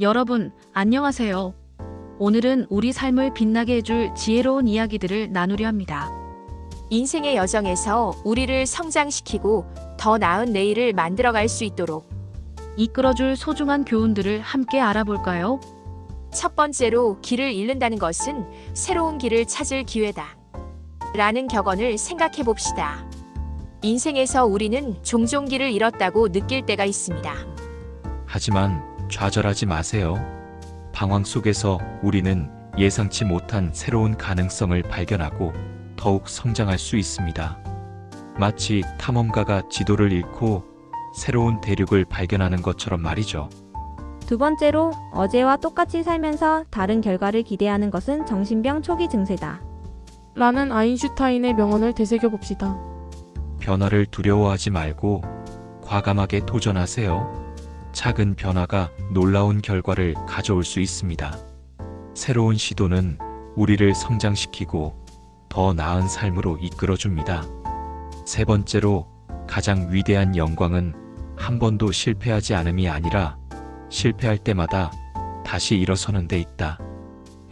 여러분, 안녕하세요. 오늘은 우리 삶을 빛나게 해줄 지혜로운 이야기들을 나누려 합니다. 인생의 여정에서 우리를 성장시키고 더 나은 내일을 만들어갈 수 있도록 이끌어줄 소중한 교훈들을 함께 알아볼까요? 첫 번째로 길을 잃는다는 것은 새로운 길을 찾을 기회다. 라는 격언을 생각해 봅시다. 인생에서 우리는 종종 길을 잃었다고 느낄 때가 있습니다. 하지만 좌절하지 마세요. 방황 속에서 우리는 예상치 못한 새로운 가능성을 발견하고 더욱 성장할 수 있습니다. 마치 탐험가가 지도를 잃고 새로운 대륙을 발견하는 것처럼 말이죠. 두 번째로 어제와 똑같이 살면서 다른 결과를 기대하는 것은 정신병 초기 증세다. 라는 아인슈타인의 명언을 되새겨 봅시다. 변화를 두려워하지 말고 과감하게 도전하세요. 작은 변화가 놀라운 결과를 가져올 수 있습니다. 새로운 시도는 우리를 성장시키고 더 나은 삶으로 이끌어줍니다. 세 번째로 가장 위대한 영광은 한 번도 실패하지 않음이 아니라 실패할 때마다 다시 일어서는 데 있다.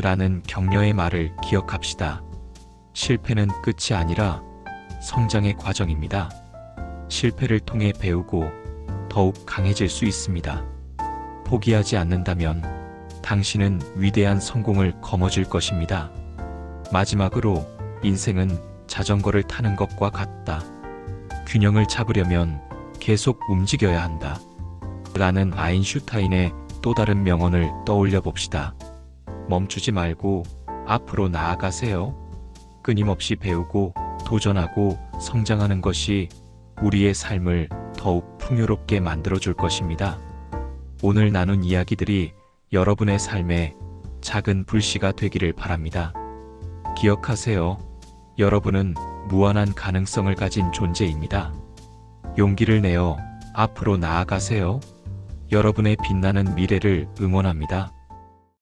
라는 격려의 말을 기억합시다. 실패는 끝이 아니라 성장의 과정입니다. 실패를 통해 배우고 더욱 강해질 수 있습니다. 포기하지 않는다면 당신은 위대한 성공을 거머쥘 것입니다. 마지막으로 인생은 자전거를 타는 것과 같다. 균형을 잡으려면 계속 움직여야 한다. 라는 아인슈타인의 또 다른 명언을 떠올려 봅시다. 멈추지 말고 앞으로 나아가세요. 끊임없이 배우고 도전하고 성장하는 것이 우리의 삶을 더욱 풍요롭게 만들어줄 것입니다. 오늘 나눈 이야기들이 여러분의 삶에 작은 불씨가 되기를 바랍니다. 기억하세요. 여러분은 무한한 가능성을 가진 존재입니다. 용기를 내어 앞으로 나아가세요. 여러분의 빛나는 미래를 응원합니다.